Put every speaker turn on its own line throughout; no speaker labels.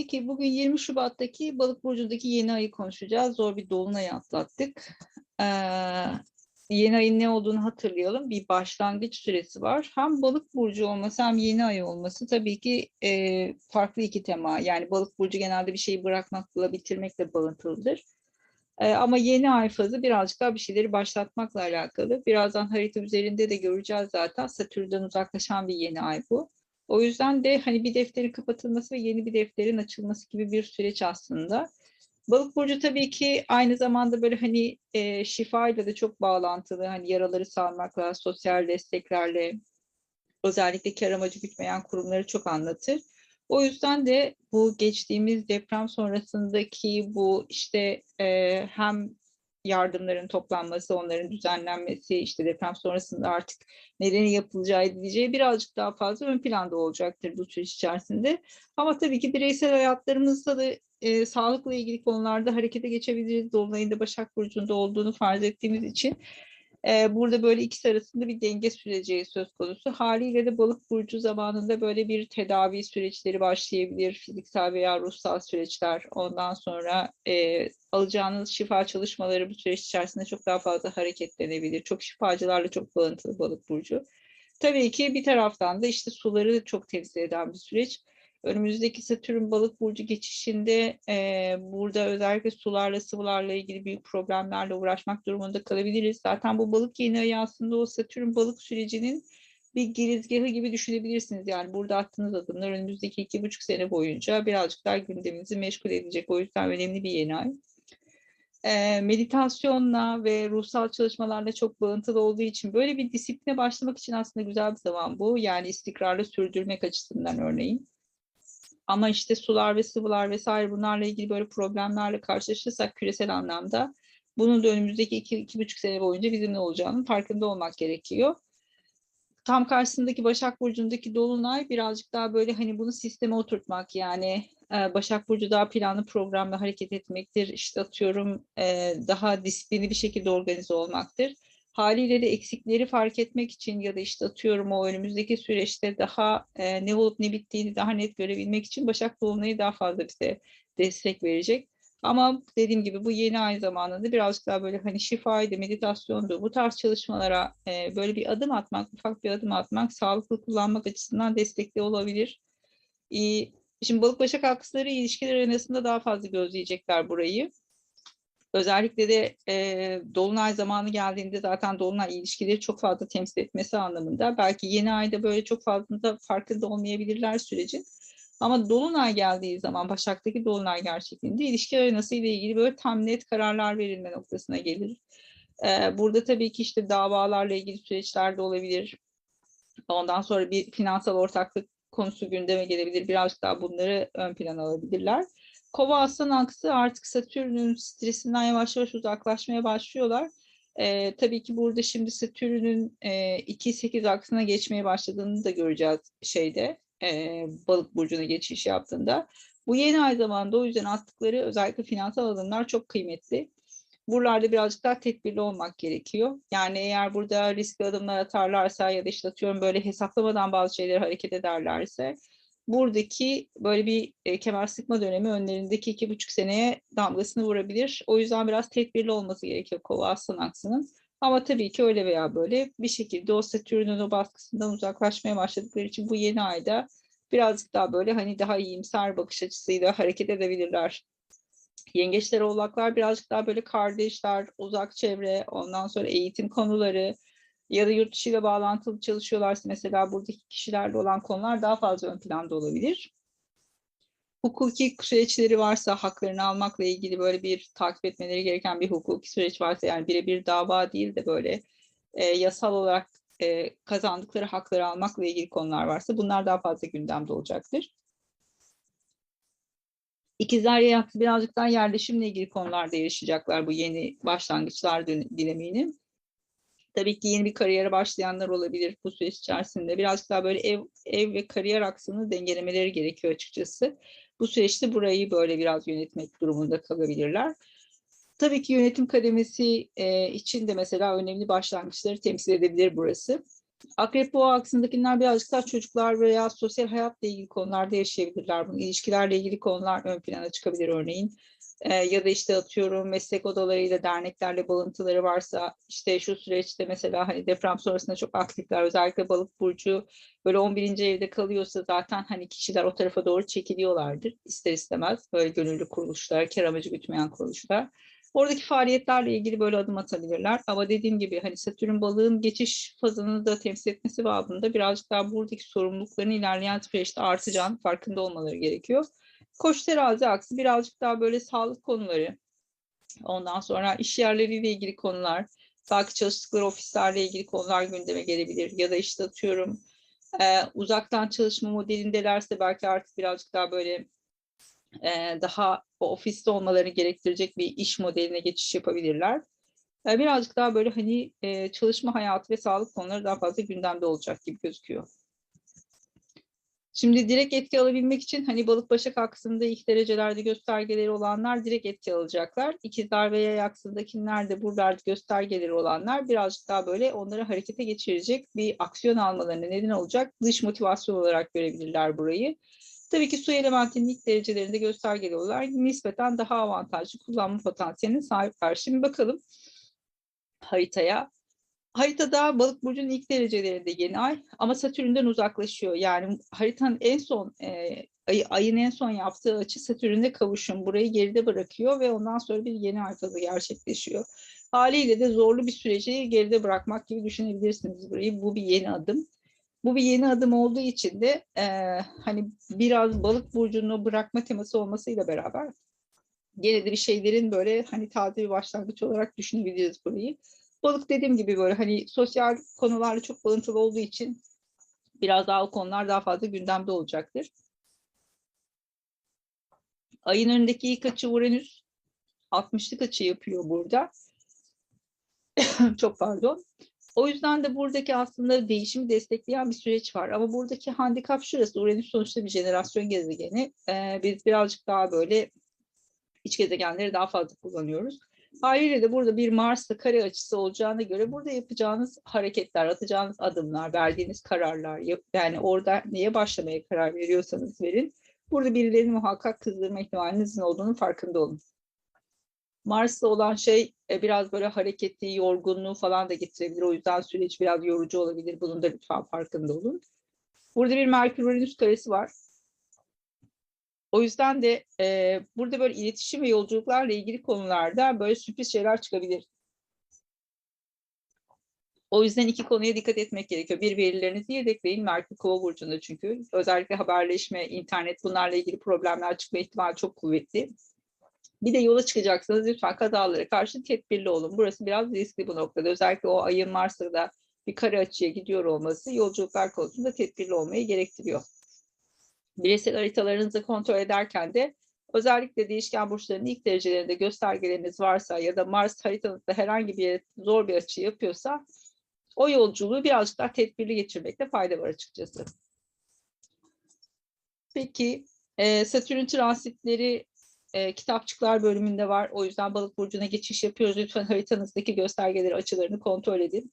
Peki bugün 20 Şubat'taki Balık burcundaki yeni ayı konuşacağız. Zor bir dolunay atlattık. Ee, yeni ayın ne olduğunu hatırlayalım. Bir başlangıç süresi var. Hem Balık burcu olması hem yeni ay olması tabii ki e, farklı iki tema. Yani Balık burcu genelde bir şeyi bırakmakla, bitirmekle bağıntılıdır. Ee, ama yeni ay fazı birazcık daha bir şeyleri başlatmakla alakalı. Birazdan harita üzerinde de göreceğiz zaten. Satürn'den uzaklaşan bir yeni ay bu. O yüzden de hani bir defterin kapatılması ve yeni bir defterin açılması gibi bir süreç aslında. Balık burcu tabii ki aynı zamanda böyle hani e, şifayla da çok bağlantılı. Hani yaraları sarmakla, sosyal desteklerle, özellikle kar amacı gütmeyen kurumları çok anlatır. O yüzden de bu geçtiğimiz deprem sonrasındaki bu işte e, hem yardımların toplanması, onların düzenlenmesi, işte deprem sonrasında artık nedeni yapılacağı edileceği birazcık daha fazla ön planda olacaktır bu süreç içerisinde. Ama tabii ki bireysel hayatlarımızda da e, sağlıkla ilgili konularda harekete geçebiliriz. Dolunay'ın da Başak Burcu'nda olduğunu farz ettiğimiz için e, burada böyle ikisi arasında bir denge süreci söz konusu. Haliyle de balık burcu zamanında böyle bir tedavi süreçleri başlayabilir. Fiziksel veya ruhsal süreçler. Ondan sonra e, alacağınız şifa çalışmaları bu süreç içerisinde çok daha fazla hareketlenebilir. Çok şifacılarla çok bağıntılı balık burcu. Tabii ki bir taraftan da işte suları çok temsil eden bir süreç. Önümüzdeki Satürn balık burcu geçişinde e, burada özellikle sularla sıvılarla ilgili büyük problemlerle uğraşmak durumunda kalabiliriz. Zaten bu balık yeni ayı aslında o Satürn balık sürecinin bir girizgahı gibi düşünebilirsiniz. Yani burada attığınız adımlar önümüzdeki iki buçuk sene boyunca birazcık daha gündeminizi meşgul edecek. O yüzden önemli bir yeni ay. E, meditasyonla ve ruhsal çalışmalarla çok bağıntılı olduğu için böyle bir disipline başlamak için aslında güzel bir zaman bu. Yani istikrarlı sürdürmek açısından örneğin. Ama işte sular ve sıvılar vesaire bunlarla ilgili böyle problemlerle karşılaşırsak küresel anlamda bunun da önümüzdeki iki, iki buçuk sene boyunca bizimle olacağının farkında olmak gerekiyor. Tam karşısındaki Başak Burcu'ndaki Dolunay birazcık daha böyle hani bunu sisteme oturtmak yani e, Başak Burcu daha planlı programla hareket etmektir. İşte atıyorum e, daha disiplinli bir şekilde organize olmaktır haliyle de eksikleri fark etmek için ya da işte atıyorum o önümüzdeki süreçte daha e, ne olup ne bittiğini daha net görebilmek için Başak Dolunay'ı daha fazla bize destek verecek. Ama dediğim gibi bu yeni ay zamanında birazcık daha böyle hani şifaydı, meditasyondu, bu tarz çalışmalara e, böyle bir adım atmak, ufak bir adım atmak, sağlıklı kullanmak açısından destekli olabilir. E, şimdi balık başak aksları ilişkiler arasında daha fazla gözleyecekler burayı. Özellikle de e, Dolunay zamanı geldiğinde zaten Dolunay ilişkileri çok fazla temsil etmesi anlamında. Belki yeni ayda böyle çok fazla da farkında olmayabilirler sürecin. Ama Dolunay geldiği zaman Başak'taki Dolunay gerçekliğinde ilişki arenası ile ilgili böyle tam net kararlar verilme noktasına gelir. Ee, burada tabii ki işte davalarla ilgili süreçler de olabilir. Ondan sonra bir finansal ortaklık konusu gündeme gelebilir. Birazcık daha bunları ön plana alabilirler. Kova aslan aksı artık Satürn'ün stresinden yavaş yavaş uzaklaşmaya başlıyorlar. Ee, tabii ki burada şimdi Satürn'ün e, 2-8 aksına geçmeye başladığını da göreceğiz şeyde e, balık burcuna geçiş yaptığında. Bu yeni ay zamanda o yüzden attıkları özellikle finansal adımlar çok kıymetli. Buralarda birazcık daha tedbirli olmak gerekiyor. Yani eğer burada riskli adımlar atarlarsa ya da işte atıyorum böyle hesaplamadan bazı şeyleri hareket ederlerse buradaki böyle bir e, kemer sıkma dönemi önlerindeki iki buçuk seneye damgasını vurabilir. O yüzden biraz tedbirli olması gerekiyor kova aslan aksının. Ama tabii ki öyle veya böyle bir şekilde o Satürn'ün o baskısından uzaklaşmaya başladıkları için bu yeni ayda birazcık daha böyle hani daha iyimser bakış açısıyla hareket edebilirler. Yengeçler, oğlaklar birazcık daha böyle kardeşler, uzak çevre, ondan sonra eğitim konuları, ya da yurt dışı ile bağlantılı çalışıyorlarsa mesela buradaki kişilerle olan konular daha fazla ön planda olabilir. Hukuki süreçleri varsa haklarını almakla ilgili böyle bir takip etmeleri gereken bir hukuki süreç varsa yani birebir dava değil de böyle e, yasal olarak e, kazandıkları hakları almakla ilgili konular varsa bunlar daha fazla gündemde olacaktır. İkizler yayaklı birazcık daha yerleşimle ilgili konularda yarışacaklar bu yeni başlangıçlar dinamiğini. Tabii ki yeni bir kariyere başlayanlar olabilir bu süreç içerisinde. Birazcık daha böyle ev, ev ve kariyer aksını dengelemeleri gerekiyor açıkçası. Bu süreçte burayı böyle biraz yönetmek durumunda kalabilirler. Tabii ki yönetim kademesi e, için de mesela önemli başlangıçları temsil edebilir burası. Akrep boğa aksındakiler birazcık daha çocuklar veya sosyal hayatla ilgili konularda yaşayabilirler. Bunu ilişkilerle ilgili konular ön plana çıkabilir örneğin. Ee, ya da işte atıyorum meslek odalarıyla, derneklerle bağlantıları varsa işte şu süreçte mesela hani deprem sonrasında çok aktifler. Özellikle balık burcu böyle 11. evde kalıyorsa zaten hani kişiler o tarafa doğru çekiliyorlardır ister istemez. Böyle gönüllü kuruluşlar, kar amacı gütmeyen kuruluşlar. Oradaki faaliyetlerle ilgili böyle adım atabilirler. Ama dediğim gibi hani Satürn balığın geçiş fazını da temsil etmesi babında birazcık daha buradaki sorumlulukların ilerleyen süreçte artacağını farkında olmaları gerekiyor. Koç terazi aksi birazcık daha böyle sağlık konuları, ondan sonra iş yerleriyle ilgili konular, belki çalıştıkları ofislerle ilgili konular gündeme gelebilir. Ya da işte atıyorum e, uzaktan çalışma modelindelerse belki artık birazcık daha böyle e, daha o ofiste olmalarını gerektirecek bir iş modeline geçiş yapabilirler. E, birazcık daha böyle hani e, çalışma hayatı ve sağlık konuları daha fazla gündemde olacak gibi gözüküyor. Şimdi direkt etki alabilmek için hani balık başak aksında ilk derecelerde göstergeleri olanlar direkt etki alacaklar. İkizler ve yay aksındakiler de buralarda göstergeleri olanlar birazcık daha böyle onları harekete geçirecek bir aksiyon almalarına neden olacak dış motivasyon olarak görebilirler burayı. Tabii ki su elementinin ilk derecelerinde göstergeli olarak nispeten daha avantajlı kullanma potansiyeline sahipler. Şimdi bakalım haritaya. Haritada balık burcunun ilk derecelerinde yeni ay ama Satürn'den uzaklaşıyor. Yani haritanın en son e, ay, ayın en son yaptığı açı Satürn'de kavuşum. Burayı geride bırakıyor ve ondan sonra bir yeni ay fazı gerçekleşiyor. Haliyle de zorlu bir süreci geride bırakmak gibi düşünebilirsiniz burayı. Bu bir yeni adım. Bu bir yeni adım olduğu için de e, hani biraz balık burcunu bırakma teması olmasıyla beraber gene de bir şeylerin böyle hani taze bir başlangıç olarak düşünebiliriz burayı. Balık dediğim gibi böyle hani sosyal konularla çok bağıntılı olduğu için biraz daha o konular daha fazla gündemde olacaktır. Ayın önündeki ilk açı Uranüs 60'lık açı yapıyor burada. çok pardon. O yüzden de buradaki aslında değişimi destekleyen bir süreç var. Ama buradaki handikap şurası. Uranüs sonuçta bir jenerasyon gezegeni. Ee, biz birazcık daha böyle iç gezegenleri daha fazla kullanıyoruz. Haliyle de burada bir Mars'ta kare açısı olacağına göre burada yapacağınız hareketler, atacağınız adımlar, verdiğiniz kararlar, yani orada neye başlamaya karar veriyorsanız verin. Burada birilerini muhakkak kızdırma ihtimalinizin olduğunu farkında olun. Mars'ta olan şey e, biraz böyle hareketli, yorgunluğu falan da getirebilir. O yüzden süreç biraz yorucu olabilir. Bunun da lütfen farkında olun. Burada bir Merkür-Uranüs karesi var. O yüzden de e, burada böyle iletişim ve yolculuklarla ilgili konularda böyle sürpriz şeyler çıkabilir. O yüzden iki konuya dikkat etmek gerekiyor. Bir verilerinizi yedekleyin. Merkür Kova burcunda çünkü. Özellikle haberleşme, internet bunlarla ilgili problemler çıkma ihtimali çok kuvvetli. Bir de yola çıkacaksanız lütfen kazalara karşı tedbirli olun. Burası biraz riskli bu noktada. Özellikle o ayın varsa da bir kare açıya gidiyor olması yolculuklar konusunda tedbirli olmayı gerektiriyor. Bireysel haritalarınızı kontrol ederken de özellikle değişken burçların ilk derecelerinde göstergeleriniz varsa ya da Mars haritanızda herhangi bir zor bir açı yapıyorsa o yolculuğu birazcık daha tedbirli geçirmekte fayda var açıkçası. Peki e, Satürn transitleri e, kitapçıklar bölümünde var. O yüzden balık burcuna geçiş yapıyoruz. Lütfen haritanızdaki göstergeleri, açılarını kontrol edin.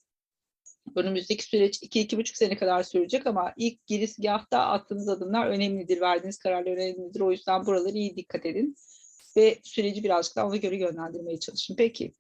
Önümüzdeki süreç 2-2,5 sene kadar sürecek ama ilk girizgahta attığınız adımlar önemlidir. Verdiğiniz kararlar önemlidir. O yüzden buraları iyi dikkat edin. Ve süreci birazcık daha ona göre yönlendirmeye çalışın. Peki.